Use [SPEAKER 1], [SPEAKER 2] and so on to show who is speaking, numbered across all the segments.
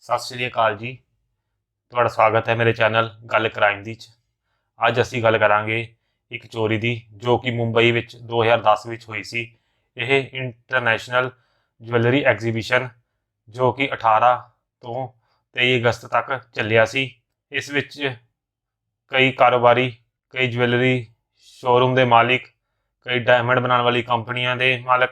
[SPEAKER 1] ਸਤਿ ਸ਼੍ਰੀ ਅਕਾਲ ਜੀ। ਤੁਹਾਡਾ ਸਵਾਗਤ ਹੈ ਮੇਰੇ ਚੈਨਲ ਗੱਲ ਕ੍ਰਾਈਮ ਦੀ ਚ। ਅੱਜ ਅਸੀਂ ਗੱਲ ਕਰਾਂਗੇ ਇੱਕ ਚੋਰੀ ਦੀ, ਜੋ ਕਿ ਮੁੰਬਈ ਵਿੱਚ 2010 ਵਿੱਚ ਹੋਈ ਸੀ। ਇਹ ਇੰਟਰਨੈਸ਼ਨਲ ਜਵੈਲਰੀ ਐਗਜ਼ੀਬਿਸ਼ਨ ਜੋ ਕਿ 18 ਤੋਂ 23 ਅਗਸਤ ਤੱਕ ਚੱਲਿਆ ਸੀ। ਇਸ ਵਿੱਚ ਕਈ ਕਾਰੋਬਾਰੀ, ਕਈ ਜਵੈਲਰੀ ਸ਼ੋਰੂਮ ਦੇ ਮਾਲਿਕ, ਕਈ ਡਾਇਮੰਡ ਬਣਾਉਣ ਵਾਲੀ ਕੰਪਨੀਆਂ ਦੇ ਮਾਲਕ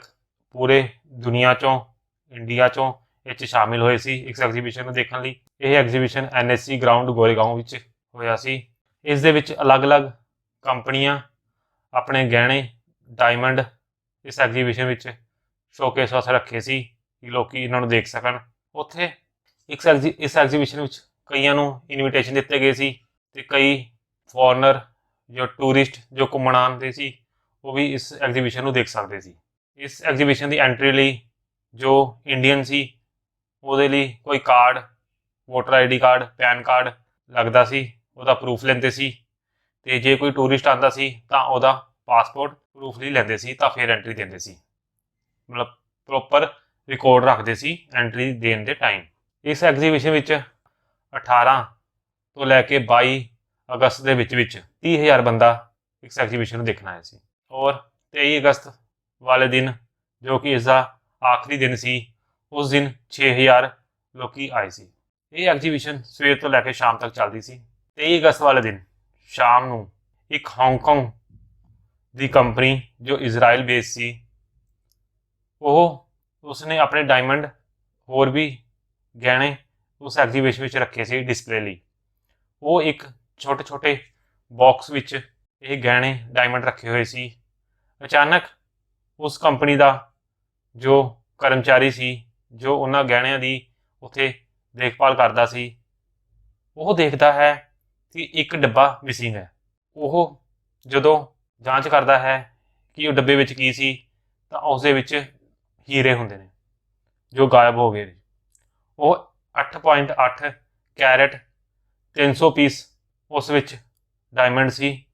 [SPEAKER 1] ਪੂਰੇ ਦੁਨੀਆ ਚੋਂ ਇੰਡੀਆ ਚੋਂ ਇਹ 'ਚ ਸ਼ਾਮਿਲ ਹੋਏ ਸੀ ਇਸ ਐਗਜ਼ੀਬਿਸ਼ਨ ਨੂੰ ਦੇਖਣ ਲਈ। ਇਹ ਐਗਜ਼ੀਬਿਸ਼ਨ ਐਨਐਸਸੀ ਗਰਾਊਂਡ ਗੋਰੇਗਾਂਵ ਵਿੱਚ ਹੋਇਆ ਸੀ। ਇਸ ਦੇ ਵਿੱਚ ਅਲੱਗ-ਅਲੱਗ ਕੰਪਨੀਆਂ, ਆਪਣੇ ਗਹਿਣੇ ਡਾਇਮੰਡ ਇਸ ਐਗਜ਼ੀਬਿਸ਼ਨ ਵਿੱਚ ਸ਼ੋਕੇਸ ਵਾਸਤੇ ਰੱਖੇ ਸੀ ਕਿ ਲੋਕੀ ਇਹਨਾਂ ਨੂੰ ਦੇਖ ਸਕਣ। ਉੱਥੇ ਇੱਕ ਐਗਜ਼ੀ ਇਸ ਐਗਜ਼ੀਬਿਸ਼ਨ ਵਿੱਚ ਕਈਆਂ ਨੂੰ ਇਨਵੀਟੇਸ਼ਨ ਦਿੱਤੇ ਗਏ ਸੀ ਤੇ ਕਈ ਫੋਰਨਰ ਜੋ ਟੂਰਿਸਟ ਜੋ ਘੁੰਮਣ ਆਉਂਦੇ ਸੀ, ਉਹ ਵੀ ਇਸ ਐਗਜ਼ੀਬਿਸ਼ਨ ਨੂੰ ਦੇਖ ਸਕਦੇ ਸੀ। ਇਸ ਐਗਜ਼ੀਬਿਸ਼ਨ ਦੀ ਐਂਟਰੀ ਲਈ ਜੋ ਇੰਡੀਅਨ ਸੀ ਉਹਦੇ ਲਈ ਕੋਈ card voter ID card PAN card ਲੱਗਦਾ ਸੀ, ਉਹਦਾ ਪ੍ਰੂਫ ਲੈਂਦੇ ਸੀ ਤੇ ਜੇ ਕੋਈ ਟੂਰਿਸਟ ਆਂਦਾ ਸੀ ਤਾਂ ਉਹਦਾ ਪਾਸਪੋਰਟ ਪ੍ਰੂਫ ਲਈ ਲੈਂਦੇ ਸੀ ਤਾਂ ਫਿਰ ਐਂਟਰੀ ਦਿੰਦੇ ਸੀ। ਮਤਲਬ ਪ੍ਰੋਪਰ ਰਿਕਾਰਡ ਰੱਖਦੇ ਸੀ ਐਂਟਰੀ ਦੇਣ ਦੇ ਟਾਈਮ ਇਸ ਐਗਜ਼ੀਬਿਸ਼ਨ ਵਿੱਚ 18 ਤੋਂ ਲੈ ਕੇ 22 ਅਗਸਤ ਦੇ ਵਿੱਚ ਵਿੱਚ 30000 ਬੰਦਾ ਇਸ ਐਗਜ਼ੀਬਿਸ਼ਨ ਨੂੰ ਦੇਖਣ ਆਇਆ ਸੀ। ਔਰ 23 ਅਗਸਤ ਵਾਲੇ ਦਿਨ ਜੋ ਕਿ ਇਸ ਦਾ ਆਖਰੀ ਦਿਨ ਸੀ ਉਸ ਦਿਨ 6000 ਲੋਕੀ ਆਏ ਸੀ। ਇਹ ਐਗਜ਼ੀਬਿਸ਼ਨ ਸਵੇਰ ਤੋਂ ਲੈ ਕੇ ਸ਼ਾਮ ਤੱਕ ਚੱਲਦੀ ਸੀ। 23 ਅਗਸਤ ਵਾਲੇ ਦਿਨ ਸ਼ਾਮ ਨੂੰ ਇੱਕ ਹਾਂਗਕਾਂਗ ਦੀ ਕੰਪਨੀ ਜੋ ਇਜ਼ਰਾਈਲ ਬੇਸ ਸੀ, ਉਹ ਉਸਨੇ ਆਪਣੇ ਡਾਇਮੰਡ ਹੋਰ ਵੀ ਗਹਿਣੇ ਉਸ ਐਗਜ਼ੀਬਿਸ਼ਨ ਵਿੱਚ ਰੱਖੇ ਸੀ ਡਿਸਪਲੇ ਲਈ। ਉਹ ਇੱਕ ਛੋਟੇ ਛੋਟੇ ਬਾਕਸ ਵਿੱਚ ਇਹ ਗਹਿਣੇ ਡਾਇਮੰਡ ਰੱਖੇ ਹੋਏ ਸੀ। ਅਚਾਨਕ ਉਸ ਕੰਪਨੀ ਦਾ ਜੋ ਕਰਮਚਾਰੀ ਸੀ ਜੋ ਉਹਨਾਂ ਗਹਿਣਿਆਂ ਦੀ ਉੱਥੇ ਦੇਖਭਾਲ ਕਰਦਾ ਸੀ, ਉਹ ਦੇਖਦਾ ਹੈ ਕਿ ਇੱਕ ਡੱਬਾ ਮਿਸਿੰਗ ਹੈ। ਉਹ ਜਦੋਂ ਜਾਂਚ ਕਰਦਾ ਹੈ ਕਿ ਉਹ ਡੱਬੇ ਵਿੱਚ ਕੀ ਸੀ, ਤਾਂ ਉਸ ਦੇ ਵਿੱਚ ਹੀਰੇ ਹੁੰਦੇ ਨੇ, ਜੋ ਗਾਇਬ ਹੋ ਗਏ ਨੇ। ਉਹ 8.8 ਕੈਰਟ 300 ਪੀਸ ਉਸ ਵਿੱਚ ਡਾਇਮੰਡ ਸੀ,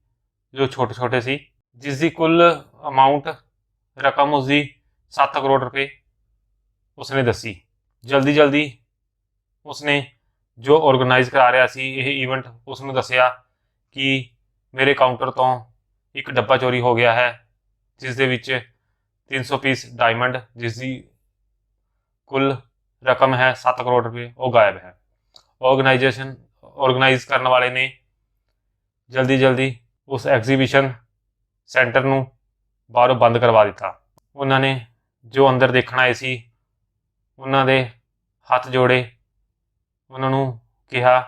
[SPEAKER 1] ਜੋ ਛੋਟੇ ਛੋਟੇ ਸੀ, ਜਿਸ ਦੀ ਕੁੱਲ ਅਮਾਉਂਟ ਰਕਮ ਉਸ ਦੀ 7 ਕਰੋੜ ਰੁਪਏ ਉਸਨੇ ਦੱਸੀ। ਜਲਦੀ ਜਲਦੀ ਉਸਨੇ ਜੋ ਆਰਗੇਨਾਈਜ਼ ਕਰਾ ਰਿਹਾ ਸੀ, ਇਹ ਇਵੈਂਟ ਉਸ ਨੂੰ ਦੱਸਿਆ ਕਿ ਮੇਰੇ ਕਾਊਂਟਰ ਤੋਂ ਇੱਕ ਡੱਬਾ ਚੋਰੀ ਹੋ ਗਿਆ ਹੈ, ਜਿਸ ਦੇ ਵਿੱਚ 300 ਪੀਸ ਡਾਇਮੰਡ ਜਿਸ ਦੀ ਕੁੱਲ ਰਕਮ ਹੈ 7 ਕਰੋੜ ਰੁਪਏ, ਉਹ ਗਾਇਬ ਹੈ। ਆਰਗੇਨਾਈਜੇਸ਼ਨ ਆਰਗੇਨਾਈਜ਼ ਕਰਨ ਵਾਲੇ ਨੇ ਜਲਦੀ ਜਲਦੀ ਉਸ ਐਗਜ਼ੀਬਿਸ਼ਨ ਸੈਂਟਰ ਨੂੰ ਬਾਹਰੋਂ ਬੰਦ ਕਰਵਾ ਦਿੱਤਾ। ਉਹਨਾਂ ਨੇ ਜੋ ਅੰਦਰ ਦੇਖਣ ਆਏ ਸੀ ਉਹਨਾਂ ਦੇ ਹੱਥ ਜੋੜੇ। ਉਹਨਾਂ ਨੂੰ ਕਿਹਾ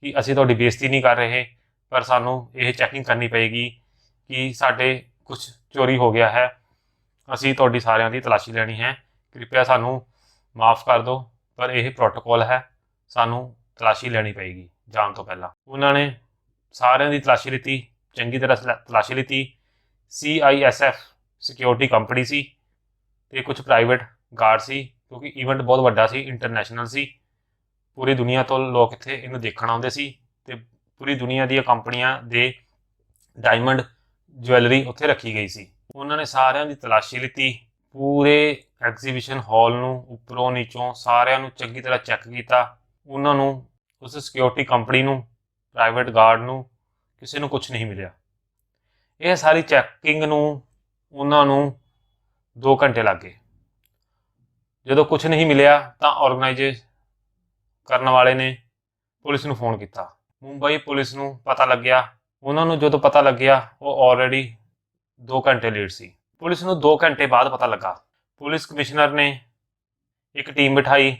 [SPEAKER 1] ਕਿ ਅਸੀਂ ਤੁਹਾਡੀ ਬੇਇੱਜ਼ਤੀ ਨਹੀਂ ਕਰ ਰਹੇ, ਪਰ ਸਾਨੂੰ ਇਹ ਚੈਕਿੰਗ ਕਰਨੀ ਪਏਗੀ ਕਿ ਸਾਡੇ ਕੁਝ ਚੋਰੀ ਹੋ ਗਿਆ ਹੈ। ਅਸੀਂ ਤੁਹਾਡੀ ਸਾਰਿਆਂ ਦੀ ਤਲਾਸ਼ੀ ਲੈਣੀ ਹੈ। ਕਿਰਪਾ ਸਾਨੂੰ ਮਾਫ ਕਰ ਦਿਓ, ਪਰ ਇਹ ਪ੍ਰੋਟੋਕੋਲ ਹੈ। ਸਾਨੂੰ ਤਲਾਸ਼ੀ ਲੈਣੀ ਪਏਗੀ ਜਾਣ ਤੋਂ ਪਹਿਲਾਂ। ਉਹਨਾਂ ਨੇ ਸਾਰਿਆਂ ਦੀ ਤਲਾਸ਼ੀ ਲਿੱਤੀ, ਚੰਗੀ ਤਰ੍ਹਾਂ ਤਲਾਸ਼ੀ ਲਿੱਤੀ। CISF ਸਿਕਿਉਰਿਟੀ ਕੰਪਨੀ ਸੀ ਤੇ ਕੁਝ ਪ੍ਰਾਈਵੇਟ ਗਾਰਡ ਸੀ। ਕਿਉਂਕਿ ਇਵੈਂਟ ਬਹੁਤ ਵੱਡਾ ਸੀ ਇੰਟਰਨੈਸ਼ਨਲ ਸੀ। ਪੂਰੀ ਦੁਨੀਆ ਤੋਂ ਲੋਕ ਇੱਥੇ ਇਹਨੂੰ ਦੇਖਣ ਆਉਂਦੇ ਸੀ ਤੇ ਪੂਰੀ ਦੁਨੀਆ ਦੀਆਂ ਕੰਪਨੀਆਂ ਦੇ ਡਾਇਮੰਡ ਜੁਐਲਰੀ ਉੱਥੇ ਰੱਖੀ ਗਈ ਸੀ। ਉਹਨਾਂ ਨੇ ਸਾਰਿਆਂ ਦੀ ਤਲਾਸ਼ੀ ਲਿੱਤੀ, ਪੂਰੇ ਐਗਜ਼ੀਬਿਸ਼ਨ ਹਾਲ ਨੂੰ ਉੱਪਰੋਂ ਨੀਚੋਂ ਸਾਰਿਆਂ ਨੂੰ ਚੰਗੀ ਤਰ੍ਹਾਂ ਚੈੱਕ ਕੀਤਾ। ਉਹਨਾਂ ਨੂੰ, ਉਸ ਸਿਕਿਉਰਿਟੀ ਕੰਪਨੀ ਨੂੰ ਪ੍ਰਾਈਵੇਟ ਗਾਰਡ ਨੂੰ ਕਿਸੇ ਨੂੰ ਕੁਝ ਨਹੀਂ ਮਿਲਿਆ। ਇਹ ਸਾਰੀ ਚੈਕਿੰਗ ਨੂੰ, ਉਹਨਾਂ ਨੂੰ 2 ਘੰਟੇ ਲੱਗ ਗਏ। ਜਦੋਂ ਕੁਝ ਨਹੀਂ ਮਿਲਿਆ ਤਾਂ ਆਰਗੇਨਾਈਜ਼ ਕਰਨ ਵਾਲੇ ਨੇ ਪੁਲਿਸ ਨੂੰ ਫੋਨ ਕੀਤਾ। ਮੁੰਬਈ ਪੁਲਿਸ ਨੂੰ ਪਤਾ ਲੱਗਿਆ। ਉਹਨਾਂ ਨੂੰ ਜਦੋਂ ਪਤਾ ਲੱਗਿਆ, ਉਹ ਆਲਰੇਡੀ 2 ਘੰਟੇ ਲੇਟ ਸੀ। ਪੁਲਿਸ ਨੂੰ 2 ਘੰਟੇ ਬਾਅਦ ਪਤਾ ਲੱਗਾ। ਪੁਲਿਸ ਕਮਿਸ਼ਨਰ ਨੇ ਇੱਕ ਟੀਮ ਬਿਠਾਈ।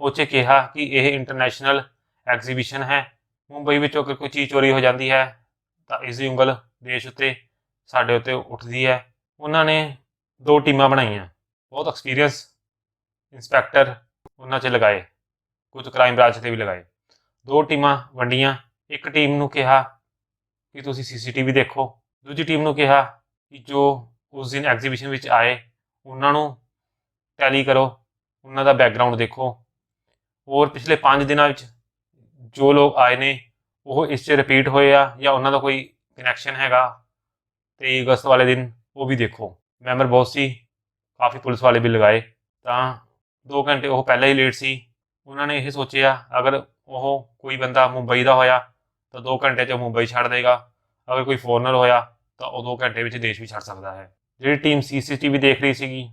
[SPEAKER 1] ਉਹ 'ਚ ਕਿਹਾ ਕਿ ਇਹ ਇੰਟਰਨੈਸ਼ਨਲ ਐਗਜ਼ੀਬਿਸ਼ਨ ਹੈ। ਮੁੰਬਈ ਵਿੱਚੋਂ ਅਗਰ ਕੋਈ ਚੀਜ਼ ਚੋਰੀ ਹੋ ਜਾਂਦੀ ਹੈ, ਤਾਂ ਇਸ ਦੀ ਉਂਗਲ ਦੇਸ਼ ਉੱਤੇ, ਸਾਡੇ ਉੱਤੇ ਉੱਠਦੀ ਹੈ। ਉਹਨਾਂ ਨੇ ਦੋ ਟੀਮਾਂ ਬਣਾਈਆਂ। ਬਹੁਤ ਐਕਸਪੀਰੀਅੰਸ ਇੰਸਪੈਕਟਰ ਉਹਨਾਂ 'ਚ ਲਗਾਏ, ਕੁਝ ਕ੍ਰਾਈਮ ਬ੍ਰਾਂਚ ਤੇ ਵੀ ਲਗਾਏ। ਦੋ ਟੀਮਾਂ ਵੰਡੀਆਂ, ਇੱਕ ਟੀਮ ਨੂੰ ਕਿਹਾ ਕਿ ਤੁਸੀਂ ਸੀਸੀਟੀਵੀ ਦੇਖੋ, ਦੂਜੀ ਟੀਮ ਨੂੰ ਕਿਹਾ ਕਿ ਜੋ ਉਸ ਦਿਨ ਐਗਜ਼ੀਬਿਸ਼ਨ ਵਿੱਚ ਆਏ, ਉਹਨਾਂ ਨੂੰ ਟੈਲੀ ਕਰੋ, ਉਹਨਾਂ ਦਾ ਬੈਕਗ੍ਰਾਉਂਡ ਦੇਖੋ। ਹੋਰ ਪਿਛਲੇ 5 ਦਿਨਾਂ ਵਿੱਚ ਜੋ ਲੋਕ ਆਏ ਨੇ, ਉਹ ਇਸ 'ਚ ਰਿਪੀਟ ਹੋਏ ਆ ਜਾਂ ਉਹਨਾਂ ਦਾ ਕੋਈ ਕਨੈਕਸ਼ਨ ਹੈਗਾ 23 ਅਗਸਤ ਵਾਲੇ ਦਿਨ ਉਹ ਵੀ ਦੇਖੋ। ਮੈਂਬਰ ਬਹੁਤ ਸੀ, ਕਾਫੀ ਪੁਲਿਸ ਵਾਲੇ ਵੀ ਲਗਾਏ, ਤਾਂ 2 ਘੰਟੇ ਉਹ ਪਹਿਲਾਂ ਹੀ ਲੇਟ ਸੀ। ਉਹਨਾਂ ਨੇ ਇਹ ਸੋਚਿਆ, ਅਗਰ ਉਹ ਕੋਈ ਬੰਦਾ ਮੁੰਬਈ ਦਾ ਹੋਇਆ, ਤਾਂ 2 ਘੰਟੇ 'ਚ ਮੁੰਬਈ ਛੱਡ ਦੇਗਾ। ਅਗਰ ਕੋਈ ਫੋਰਨਰ ਹੋਇਆ, ਤਾਂ ਉਹ 2 ਘੰਟੇ ਵਿੱਚ ਦੇਸ਼ ਵੀ ਛੱਡ ਸਕਦਾ ਹੈ। ਜਿਹੜੀ ਟੀਮ ਸੀਸੀਟੀਵੀ ਦੇਖ ਰਹੀ ਸੀਗੀ,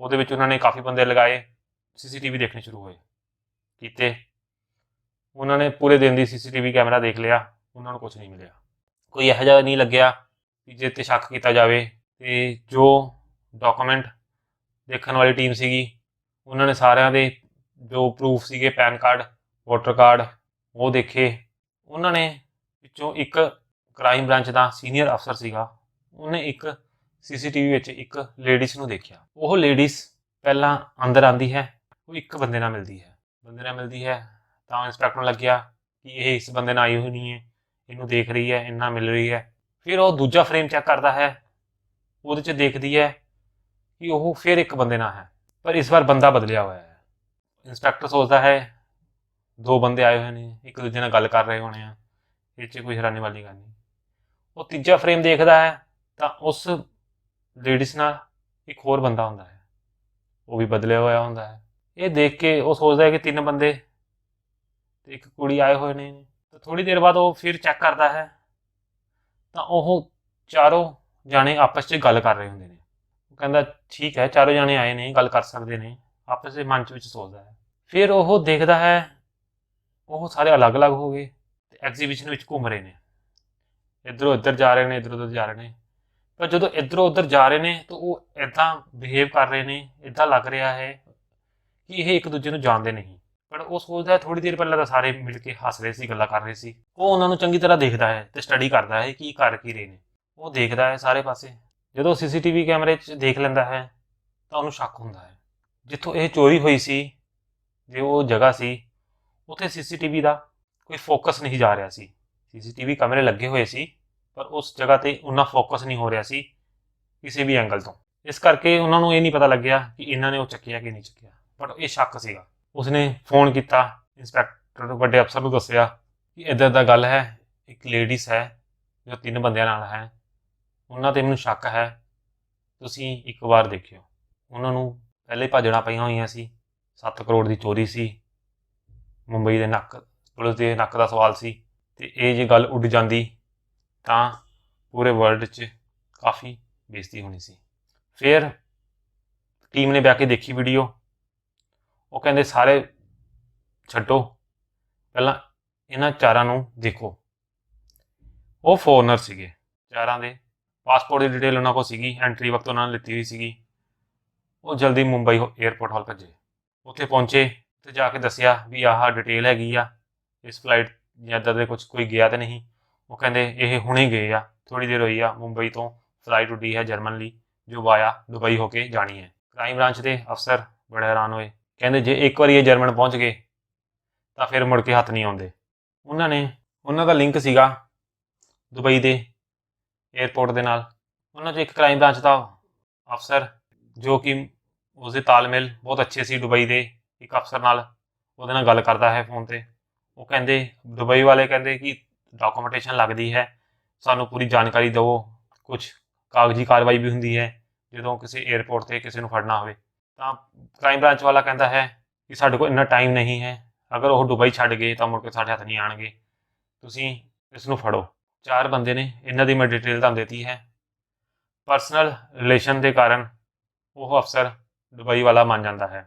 [SPEAKER 1] ਉਹਦੇ ਵਿੱਚ ਉਹਨਾਂ ਨੇ ਕਾਫੀ ਬੰਦੇ ਲਗਾਏ ਸੀਸੀਟੀਵੀ ਦੇਖਣੇ ਸ਼ੁਰੂ ਹੋਏ, ਕੀਤੇ। ਉਹਨਾਂ ਨੇ ਪੂਰੇ ਦਿਨ ਦੀ ਸੀਸੀਟੀਵੀ ਕੈਮਰਾ ਦੇਖ ਲਿਆ, ਉਹਨਾਂ ਨੂੰ ਕੁਝ ਨਹੀਂ ਮਿਲਿਆ। ਕੋਈ ਇਹੋ ਜਿਹਾ ਨਹੀਂ ਲੱਗਿਆ ਕਿ ਜੇ ਤੇ ਸ਼ੱਕ ਕੀਤਾ ਜਾਵੇ ਤੇ ਜੋ ਡਾਕੂਮੈਂਟ ਦੇਖਣ ਵਾਲੀ ਟੀਮ ਸੀਗੀ ਉਹਨਾਂ ਨੇ ਸਾਰਿਆਂ ਦੇ ਜੋ ਪ੍ਰੂਫ ਸੀਗੇ, ਪੈਨ ਕਾਰਡ, ਵੋਟਰ ਕਾਰਡ, ਉਹ ਦੇਖੇ। ਉਹਨਾਂ ਨੇ ਵਿੱਚੋਂ ਇੱਕ ਕ੍ਰਾਈਮ ਬ੍ਰਾਂਚ ਦਾ ਸੀਨੀਅਰ ਅਫਸਰ ਸੀਗਾ। ਉਹਨੇ ਇੱਕ ਸੀਸੀਟੀਵੀ ਵਿੱਚ ਇੱਕ ਲੇਡੀਜ਼ ਨੂੰ ਦੇਖਿਆ। ਉਹ ਲੇਡੀਜ਼ ਪਹਿਲਾਂ ਅੰਦਰ ਆਂਦੀ ਹੈ, ਉਹ ਇੱਕ ਬੰਦੇ ਨਾਲ ਮਿਲਦੀ ਹੈ। ਬੰਦੇ ਨਾਲ ਮਿਲਦੀ ਹੈ, ਤਾਂ ਇੰਸਪੈਕਟਰ ਨੂੰ ਲੱਗਿਆ ਕਿ ਇਹ ਇਸ ਬੰਦੇ ਨਾਲ ਆਈ ਹੋਈ ਨਹੀਂ ਹੈ। ਇਹਨੂੰ ਦੇਖ ਰਹੀ ਹੈ, ਇੰਨਾ ਮਿਲ ਰਹੀ ਹੈ। ਫਿਰ ਉਹ ਦੂਜਾ ਫਰੇਮ ਚੈੱਕ ਕਰਦਾ ਹੈ। ਉਹਦੇ 'ਚ ਦੇਖਦੀ ਹੈ ਕਿ ਉਹ ਫਿਰ ਇੱਕ ਬੰਦੇ ਨਾਲ ਹੈ। ਪਰ ਇਸ ਵਾਰ ਬੰਦਾ ਬਦਲਿਆ ਹੋਇਆ ਹੈ। ਇੰਸਪੈਕਟਰ ਸੋਚਦਾ ਹੈ, ਦੋ ਬੰਦੇ ਆਏ ਹੋਏ ਨੇ, ਇੱਕ ਦੂਜੇ ਨਾਲ ਗੱਲ ਕਰ ਰਹੇ ਹੋਣੇ ਆ, ਇਹ 'ਚ ਕੋਈ ਹੈਰਾਨੀ ਵਾਲੀ ਗੱਲ ਨਹੀਂ। ਉਹ ਤੀਜਾ ਫਰੇਮ ਦੇਖਦਾ ਹੈ, ਤਾਂ ਉਸ ਲੇਡੀਜ਼ ਨਾਲ ਇੱਕ ਹੋਰ ਬੰਦਾ ਹੁੰਦਾ ਹੈ। ਉਹ ਵੀ ਬਦਲਿਆ ਹੋਇਆ ਹੁੰਦਾ ਹੈ। ਇਹ ਦੇਖ ਕੇ ਉਹ ਸੋਚਦਾ ਹੈ ਕਿ ਤਿੰਨ ਬੰਦੇ ਤੇ ਇੱਕ ਕੁੜੀ ਆਏ ਹੋਏ ਨੇ। ਤਾਂ ਥੋੜੀ ਦੇਰ ਬਾਅਦ ਉਹ ਫਿਰ ਚੈੱਕ ਕਰਦਾ ਹੈ। ਤਾਂ ਉਹ ਚਾਰੋਂ ਜਾਣੇ ਆਪਸ 'ਚ ਗੱਲ ਕਰ ਰਹੇ ਹੁੰਦੇ ਨੇ। ਉਹ ਕਹਿੰਦਾ, ਠੀਕ ਹੈ, ਚਾਰੋਂ ਜਾਣੇ ਆਏ ਨੇ, ਗੱਲ ਕਰ ਸਕਦੇ ਨੇ। ਆਪਸ ਦੇ ਮਨ ਵਿੱਚ ਸੋਚਦਾ ਹੈ। ਫਿਰ ਉਹ ਦੇਖਦਾ ਹੈ, ਉਹ ਸਾਰੇ ਅਲੱਗ-ਅਲੱਗ ਹੋ ਗਏ ਤੇ ਐਗਜ਼ੀਬਿਸ਼ਨ ਵਿੱਚ ਘੁੰਮ ਰਹੇ ਨੇ। ਇੱਧਰੋਂ ਇੱਧਰ ਜਾ ਰਹੇ ਨੇ, ਇੱਧਰੋਂ ਉੱਧਰ ਜਾ ਰਹੇ ਨੇ। ਪਰ ਜਦੋਂ ਇੱਧਰੋਂ ਉੱਧਰ ਜਾ ਰਹੇ ਨੇ ਤਾਂ ਉਹ ਇਦਾਂ ਬਿਹੇਵ ਕਰ ਰਹੇ ਨੇ ਇਦਾਂ ਲੱਗ ਰਿਹਾ ਹੈ ਕਿ ਇਹ ਇੱਕ ਦੂਜੇ ਨੂੰ ਜਾਣਦੇ ਨਹੀਂ। ਪਰ ਉਹ ਸੋਚਦਾ ਹੈ ਥੋੜੀ ਦੇਰ ਪਹਿਲਾਂ ਤਾਂ ਸਾਰੇ ਮਿਲ ਕੇ ਹੱਸ ਰਹੇ ਸੀ, ਗੱਲਾਂ ਕਰ ਰਹੇ ਸੀ। ਉਹ ਉਹਨਾਂ ਨੂੰ ਚੰਗੀ ਤਰ੍ਹਾਂ ਦੇਖਦਾ ਹੈ ਤੇ ਸਟੱਡੀ ਕਰਦਾ ਹੈ ਕਿ ਕਰ ਕੀ ਰਹੇ ਨੇ। ਉਹ ਦੇਖਦਾ ਹੈ ਸਾਰੇ ਪਾਸੇ। ਜਦੋਂ ਸੀਸੀਟੀਵੀ ਕੈਮਰੇ 'ਚ ਦੇਖ ਲੈਂਦਾ ਹੈ, ਤਾਂ ਉਹਨੂੰ ਸ਼ੱਕ ਹੁੰਦਾ ਹੈ। ਜਿੱਥੋਂ ਇਹ ਚੋਰੀ ਹੋਈ ਸੀ, ਜੇ ਉਹ ਜਗ੍ਹਾ ਸੀ, ਉੱਥੇ ਸੀਸੀਟੀਵੀ ਦਾ ਕੋਈ ਫੋਕਸ ਨਹੀਂ ਜਾ ਰਿਹਾ ਸੀ। ਸੀਸੀਟੀਵੀ ਕੈਮਰੇ ਲੱਗੇ ਹੋਏ ਸੀ, ਪਰ ਉਸ ਜਗ੍ਹਾ ਤੇ ਉਹਨਾਂ ਫੋਕਸ ਨਹੀਂ ਹੋ ਰਿਹਾ ਸੀ ਕਿਸੇ ਵੀ ਐਂਗਲ ਤੋਂ। ਇਸ ਕਰਕੇ ਉਹਨਾਂ ਨੂੰ ਇਹ ਨਹੀਂ ਪਤਾ ਲੱਗਿਆ ਕਿ ਇਹਨਾਂ ਨੇ ਉਹ ਚੱਕਿਆ ਕਿ ਨਹੀਂ ਚੱਕਿਆ, ਪਰ ਇਹ ਸ਼ੱਕ ਸੀਗਾ। ਉਸਨੇ ਫੋਨ ਕੀਤਾ, ਇੰਸਪੈਕਟਰ ਵੱਡੇ ਅਫਸਰ ਨੂੰ ਦੱਸਿਆ ਕਿ ਇਦਾਂ ਦਾ ਗੱਲ ਹੈ, ਇੱਕ ਲੇਡੀਜ਼ ਹੈ, ਜੋ ਤਿੰਨ ਬੰਦਿਆਂ ਨਾਲ ਹੈ। ਉਹਨਾਂ ਤੇ ਮੈਨੂੰ ਸ਼ੱਕ ਹੈ। ਤੁਸੀਂ ਇੱਕ ਵਾਰ ਦੇਖਿਓ। ਉਹਨਾਂ ਨੂੰ ਪਹਿਲੇ ਭਾਜੜਾਂ ਪਈਆਂ ਹੋਈਆਂ ਸੀ। 7 ਕਰੋੜ ਦੀ ਚੋਰੀ ਸੀ। ਮੁੰਬਈ ਦੇ ਨੱਕ, ਪੁਲਿਸ ਦੇ ਨੱਕ ਦਾ ਸਵਾਲ ਸੀ। ਤੇ ਇਹ ਜੇ ਗੱਲ ਉੱਡ ਜਾਂਦੀ, ਤਾਂ ਪੂਰੇ ਵਰਲਡ 'ਚ ਕਾਫੀ ਬੇਇੱਜ਼ਤੀ ਹੋਣੀ ਸੀ। ਫਿਰ ਟੀਮ ਨੇ ਬੈ ਕੇ ਦੇਖੀ ਵੀਡੀਓ। ਉਹ ਕਹਿੰਦੇ, ਸਾਰੇ ਛੱਡੋ। ਪਹਿਲਾਂ ਇਹਨਾਂ ਚਾਰਾਂ ਨੂੰ ਦੇਖੋ। ਉਹ ਫੋਰਨਰ ਸੀਗੇ। ਚਾਰਾਂ ਦੇ ਪਾਸਪੋਰਟ ਦੀ ਡਿਟੇਲ ਉਹਨਾਂ ਕੋਲ ਸੀਗੀ ਐਂਟਰੀ ਵਕਤ ਉਹਨਾਂ ਨੇ ਲਿੱਤੀ ਹੋਈ ਸੀਗੀ। ਉਹ ਜਲਦੀ ਮੁੰਬਈ 에ਅਰਪੋਰਟ ਹਾਲ ਭੱਜੇ। ਉੱਥੇ ਪਹੁੰਚੇ ਤੇ ਜਾ ਕੇ ਦੱਸਿਆ ਵੀ ਆਹ ਡਿਟੇਲ ਹੈਗੀ ਆ, ਇਸ ਫਲਾਈਟ ਜਾਂ ਇੱਦਾਂ ਦੇ ਕੁਝ ਕੋਈ ਗਿਆ ਤੇ ਨਹੀਂ। ਉਹ ਕਹਿੰਦੇ ਇਹ ਹੁਣੇ ਗਏ ਆ ਥੋੜੀ ਦੇਰ ਹੋਈ ਆ, ਮੁੰਬਈ ਤੋਂ ਫਲਾਈਟ ਉੱਡੀ ਹੈ ਜਰਮਨ ਲਈ, ਜੋ ਵਾਇਆ ਦੁਬਈ ਹੋ ਕੇ ਜਾਣੀ ਹੈ। ਕ੍ਰਾਈਮ ਬ੍ਰਾਂਚ ਦੇ ਅਫਸਰ ਬੜੇ ਹੈਰਾਨ ਹੋਏ। ਕਹਿੰਦੇ ਜੇ ਇੱਕ ਵਾਰੀ ਇਹ ਜਰਮਨ ਪਹੁੰਚ ਗਏ, ਤਾਂ ਫਿਰ ਮੁੜ ਕੇ ਹੱਥ ਨਹੀਂ ਆਉਂਦੇ। ਉਹਨਾਂ ਨੇ ਉਹਨਾਂ ਦਾ ਲਿੰਕ ਸੀਗਾ ਦੁਬਈ ਦੇ 에ਅਰਪੋਰਟ ਦੇ ਨਾਲ। ਉਹਨਾਂ 'ਚ ਇੱਕ ਕ੍ਰਾਈਮ ਬ੍ਰਾਂਚ ਦਾ ਅਫਸਰ ਜੋ ਕਿ ਉਸਦੇ ਤਾਲਮੇਲ ਬਹੁਤ ਅੱਛੇ ਸੀ ਦੁਬਈ ਦੇ ਇੱਕ ਅਫਸਰ ਨਾਲ, ਉਹਦੇ ਨਾਲ ਗੱਲ ਕਰਦਾ ਹੈ ਫੋਨ ਤੇ। ਉਹ ਕਹਿੰਦੇ, ਦੁਬਈ ਵਾਲੇ ਕਹਿੰਦੇ ਕਿ ਡਾਕੂਮੈਂਟੇਸ਼ਨ ਲੱਗਦੀ ਹੈ, ਸਾਨੂੰ ਪੂਰੀ ਜਾਣਕਾਰੀ ਦਿਓ ਕੁਝ ਕਾਗਜ਼ੀ ਕਾਰਵਾਈ ਵੀ ਹੁੰਦੀ ਹੈ, ਜਦੋਂ ਕਿਸੇ 에ਅਰਪੋਰਟ ਤੇ ਕਿਸੇ ਨੂੰ ਫੜਨਾ ਹੋਵੇ। ਤਾਂ ਕ੍ਰਾਈਮ ਬ੍ਰਾਂਚ ਵਾਲਾ ਕਹਿੰਦਾ ਹੈ ਕਿ ਸਾਡੇ ਕੋਲ ਇੰਨਾ ਟਾਈਮ ਨਹੀਂ ਹੈ, ਅਗਰ ਉਹ ਦੁਬਈ ਛੱਡ ਗਏ ਤਾਂ ਮੁੜ ਕੇ ਸਾਡੇ ਹੱਥ ਨਹੀਂ ਆਣਗੇ ਤੁਸੀਂ ਇਸ ਨੂੰ ਫੜੋ। ਚਾਰ ਬੰਦੇ ਨੇ, ਇਹਨਾਂ ਦੀ ਮੈਂ ਡਿਟੇਲ ਤੁਹਾਨੂੰ ਦਿੱਤੀ ਹੈ। ਪਰਸਨਲ ਰਿਲੇਸ਼ਨ ਦੇ ਕਾਰਨ ਉਹ ਅਫਸਰ ਦੁਬਈ ਵਾਲਾ ਮੰਨ ਜਾਂਦਾ ਹੈ,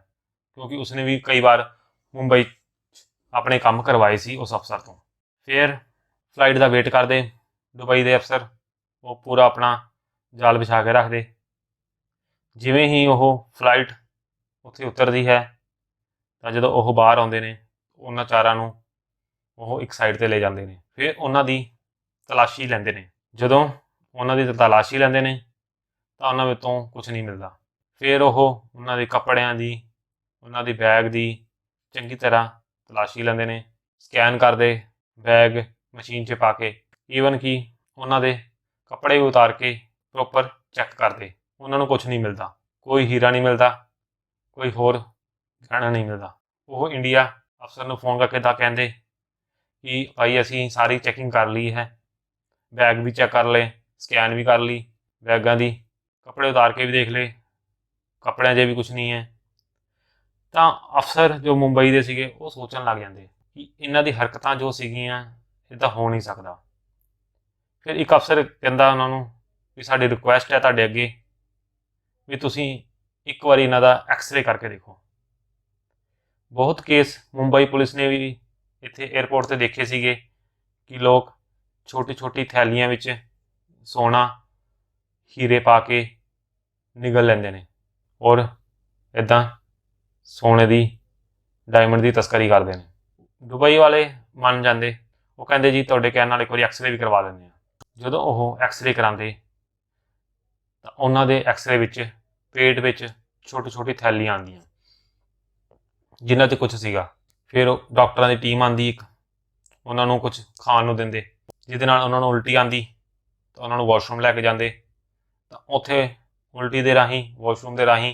[SPEAKER 1] ਕਿਉਂਕਿ ਉਸਨੇ ਵੀ ਕਈ ਵਾਰ ਮੁੰਬਈ ਆਪਣੇ ਕੰਮ ਕਰਵਾਏ ਸੀ ਉਸ ਅਫਸਰ ਤੋਂ। ਫਿਰ ਫਲਾਈਟ ਦਾ ਵੇਟ ਕਰਦੇ, ਦੁਬਈ ਦੇ ਅਫਸਰ, ਉਹ ਪੂਰਾ ਆਪਣਾ ਜਾਲ ਵਿਛਾ ਕੇ ਰੱਖਦੇ। ਜਿਵੇਂ ਹੀ ਉਹ ਫਲਾਈਟ ਉੱਥੇ ਉਤਰਦੀ ਹੈ, ਤਾਂ ਜਦੋਂ ਉਹ ਬਾਹਰ ਆਉਂਦੇ ਨੇ, ਉਹਨਾਂ ਚਾਰਾਂ ਨੂੰ ਉਹ ਇੱਕ ਸਾਈਡ ਤੇ ਲੈ ਜਾਂਦੇ ਨੇ। ਫਿਰ ਉਹਨਾਂ ਦੀ ਤਲਾਸ਼ੀ ਲੈਂਦੇ ਨੇ। ਜਦੋਂ ਉਹਨਾਂ ਦੀ ਤਲਾਸ਼ੀ ਲੈਂਦੇ ਨੇ, ਤਾਂ ਉਹਨਾਂ ਵਿੱਚੋਂ ਕੁਝ ਨਹੀਂ ਮਿਲਦਾ। ਫਿਰ ਉਹ ਉਹਨਾਂ ਦੇ ਕੱਪੜਿਆਂ ਦੀ, ਉਹਨਾਂ ਦੀ ਬੈਗ ਦੀ ਚੰਗੀ ਤਰ੍ਹਾਂ ਤਲਾਸ਼ੀ ਲੈਂਦੇ ਨੇ ਸਕੈਨ ਕਰਦੇ ਬੈਗ ਮਸ਼ੀਨ 'ਚ ਪਾ ਕੇ ਈਵਨ ਕਿ ਉਹਨਾਂ ਦੇ ਕੱਪੜੇ ਉਤਾਰ ਕੇ ਪ੍ਰੋਪਰ ਚੈੱਕ ਕਰਦੇ। ਉਹਨਾਂ ਨੂੰ ਕੁਝ ਨਹੀਂ ਮਿਲਦਾ। ਕੋਈ ਹੀਰਾ ਨਹੀਂ ਮਿਲਦਾ, ਕੋਈ ਹੋਰ ਗਹਿਣਾ ਨਹੀਂ ਮਿਲਦਾ। ਉਹ ਇੰਡੀਆ ਅਫਸਰ ਨੂੰ ਫੋਨ ਕਰਕੇ ਤਾਂ ਕਹਿੰਦੇ ਕਿ ਭਾਈ ਅਸੀਂ ਸਾਰੀ ਚੈਕਿੰਗ ਕਰ ਲਈ ਹੈ। ਬੈਗ ਵੀ ਚੈੱਕ ਕਰ ਲਏ, ਸਕੈਨ ਵੀ ਕਰ ਲਈ, ਬੈਗਾਂ ਦੀ, ਕੱਪੜੇ ਉਤਾਰ ਕੇ ਵੀ ਦੇਖ ਲਏ, ਕੱਪੜਿਆਂ 'ਚ ਵੀ ਕੁਝ ਨਹੀਂ ਹੈ। ਤਾਂ ਅਫਸਰ ਜੋ ਮੁੰਬਈ ਦੇ ਸੀਗੇ, ਉਹ ਸੋਚਣ ਲੱਗ ਜਾਂਦੇ ਕਿ ਇਹਨਾਂ ਦੀ ਹਰਕਤਾਂ ਜੋ ਸੀਗੀਆਂ, ਇਹ ਤਾਂ ਹੋ ਨਹੀਂ ਸਕਦਾ। ਫਿਰ ਇੱਕ ਅਫਸਰ ਕਹਿੰਦਾ ਉਹਨਾਂ ਨੂੰ ਵੀ ਸਾਡੀ ਰਿਕੁਐਸਟ ਹੈ ਤੁਹਾਡੇ ਅੱਗੇ, ਵੀ ਤੁਸੀਂ ਇੱਕ ਵਾਰੀ ਇਹਨਾਂ ਦਾ ਐਕਸ-ਰੇ ਕਰਕੇ ਦੇਖੋ। ਬਹੁਤ ਕੇਸ ਮੁੰਬਈ ਪੁਲਿਸ ਨੇ ਵੀ ਇੱਥੇ 에ਅਰਪੋਰਟ ਤੇ ਦੇਖੇ ਸੀਗੇ ਕਿ ਲੋਕ ਛੋਟੀ ਛੋਟੀ ਥੈਲੀਆਂ ਵਿੱਚ ਸੋਨਾ, ਹੀਰੇ ਪਾ ਕੇ ਨਿਗਲ ਲੈਂਦੇ ਨੇ ਔਰ ਇਦਾਂ ਸੋਨੇ ਦੀ ਡਾਇਮੰਡ ਦੀ ਤਸਕਰੀ ਕਰਦੇ ਨੇ। ਦੁਬਈ ਵਾਲੇ ਮੰਨ ਜਾਂਦੇ, ਉਹ ਕਹਿੰਦੇ ਜੀ ਤੁਹਾਡੇ ਕਹਿਣ ਨਾਲ ਇੱਕ ਵਾਰੀ ਐਕਸ-ਰੇ ਵੀ ਕਰਵਾ ਲੈਂਦੇ ਆ ਜਦੋਂ ਉਹ ਐਕਸ-ਰੇ ਕਰਾਉਂਦੇ, ਤਾਂ ਉਹਨਾਂ ਦੇ ਐਕਸ-ਰੇ ਵਿੱਚ ਪੇਟ ਵਿੱਚ ਛੋਟੀ ਛੋਟੀ ਥੈਲੀਆਂ ਆਉਂਦੀਆਂ। ਜਿਨ੍ਹਾਂ 'ਚ ਕੁਝ ਸੀਗਾ। ਫਿਰ ਉਹ ਡਾਕਟਰਾਂ ਦੀ ਟੀਮ ਆਂਦੀ ਇੱਕ, ਉਹਨਾਂ ਨੂੰ ਕੁਝ ਖਾਣ ਨੂੰ ਦਿੰਦੇ। ਜਿਹਦੇ ਨਾਲ ਉਹਨਾਂ ਨੂੰ ਉਲਟੀ ਆਂਦੀ ਤਾਂ ਉਹਨਾਂ ਨੂੰ ਵਾਸ਼ਰੂਮ ਲੈ ਕੇ ਜਾਂਦੇ। ਤਾਂ ਉੱਥੇ ਉਲਟੀ ਦੇ ਰਾਹੀਂ, ਵਾਸ਼ਰੂਮ ਦੇ ਰਾਹੀਂ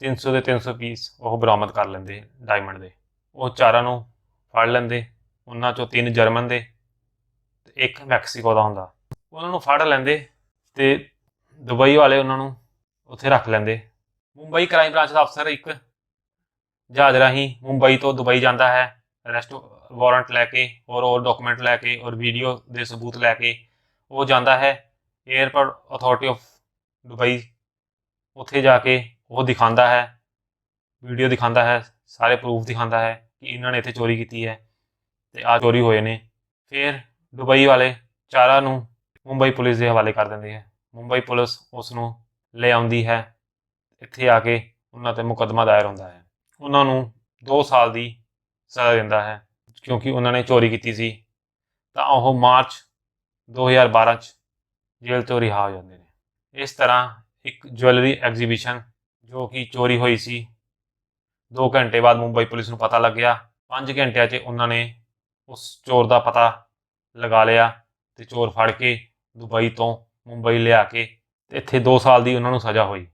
[SPEAKER 1] 300 ਦੇ 300 ਪੀਸ ਉਹ ਬਰਾਮਦ ਕਰ ਲੈਂਦੇ ਡਾਇਮੰਡ ਦੇ। ਉਹ ਚਾਰਾਂ ਨੂੰ ਫੜ ਲੈਂਦੇ, ਉਹਨਾਂ ਚੋਂ ਤਿੰਨ ਜਰਮਨ ਦੇ ਤੇ ਇੱਕ ਮੈਕਸੀਕੋ ਦਾ ਹੁੰਦਾ। ਉਹਨਾਂ ਨੂੰ ਫੜ ਲੈਂਦੇ ਤੇ ਦੁਬਈ ਵਾਲੇ ਉਹਨਾਂ ਨੂੰ ਉੱਥੇ ਰੱਖ ਲੈਂਦੇ। ਮੁੰਬਈ ਕ੍ਰਾਈਮ ਬ੍ਰਾਂਚ ਦਾ ਅਫਸਰ ਇੱਕ ਜਹਾਜ਼ ਰਾਹੀਂ ਮੁੰਬਈ ਤੋਂ ਦੁਬਈ ਜਾਂਦਾ ਹੈ ਅਰੈਸਟ ਵਾਰੰਟ ਲੈ ਕੇ ਔਰ ਉਹ ਡਾਕੂਮੈਂਟ ਲੈ ਕੇ ਔਰ ਵੀਡੀਓ ਦੇ ਸਬੂਤ ਲੈ ਕੇ ਉਹ ਜਾਂਦਾ ਹੈ 에ਅਰਪੋਰਟ ਅਥਾਰਟੀ ਆਫ ਦੁਬਈ ਉੱਥੇ ਜਾ ਕੇ ਉਹ ਦਿਖਾਉਂਦਾ ਹੈ ਵੀਡੀਓ ਦਿਖਾਉਂਦਾ ਹੈ, ਸਾਰੇ ਪ੍ਰੂਫ ਦਿਖਾਉਂਦਾ ਹੈ ਕਿ ਇਹਨਾਂ ਨੇ ਇੱਥੇ ਚੋਰੀ ਕੀਤੀ ਹੈ ਤੇ ਆ ਚੋਰੀ ਹੋਏ ਨੇ। ਫਿਰ ਦੁਬਈ ਵਾਲੇ ਚਾਰਾਂ ਨੂੰ ਮੁੰਬਈ ਪੁਲਿਸ ਦੇ ਹਵਾਲੇ ਕਰ ਦਿੰਦੇ ਹੈ। ਮੁੰਬਈ ਪੁਲਿਸ ਉਸ ਨੂੰ ਲੈ ਆਉਂਦੀ ਹੈ, ਇੱਥੇ ਆ ਕੇ ਉਹਨਾਂ ਤੇ ਮੁਕੱਦਮਾ ਦਾਇਰ ਹੁੰਦਾ ਹੈ। ਉਹਨਾਂ ਨੂੰ 2 ਸਾਲ ਦੀ ਸਜ਼ਾ ਦਿੰਦਾ ਹੈ। ਕਿਉਂਕਿ ਉਹਨਾਂ ਨੇ ਚੋਰੀ ਕੀਤੀ ਸੀ, ਤਾਂ ਉਹ ਮਾਰਚ 2012 ਚ ਜੇਲ੍ਹ ਤੋਂ ਰਿਹਾ ਹੋ ਜਾਂਦੇ ਨੇ। ਇਸ ਤਰ੍ਹਾਂ ਇੱਕ ਜੁਐਲਰੀ ਐਗਜ਼ੀਬਿਸ਼ਨ ਜੋ ਕਿ ਚੋਰੀ ਹੋਈ ਸੀ 2 ਘੰਟੇ ਬਾਅਦ ਮੁੰਬਈ ਪੁਲਿਸ ਨੂੰ ਪਤਾ ਲੱਗਿਆ 5 ਘੰਟਿਆਂ 'ਚ ਉਹਨਾਂ ਨੇ ਉਸ ਚੋਰ ਦਾ ਪਤਾ ਲਗਾ ਲਿਆ ਤੇ ਚੋਰ ਫੜ ਕੇ ਦੁਬਈ ਤੋਂ ਮੁੰਬਈ ਲਿਆ ਕੇ, ਤੇ ਇੱਥੇ 2 ਸਾਲ ਦੀ ਉਹਨਾਂ ਨੂੰ ਸਜ਼ਾ ਹੋਈ।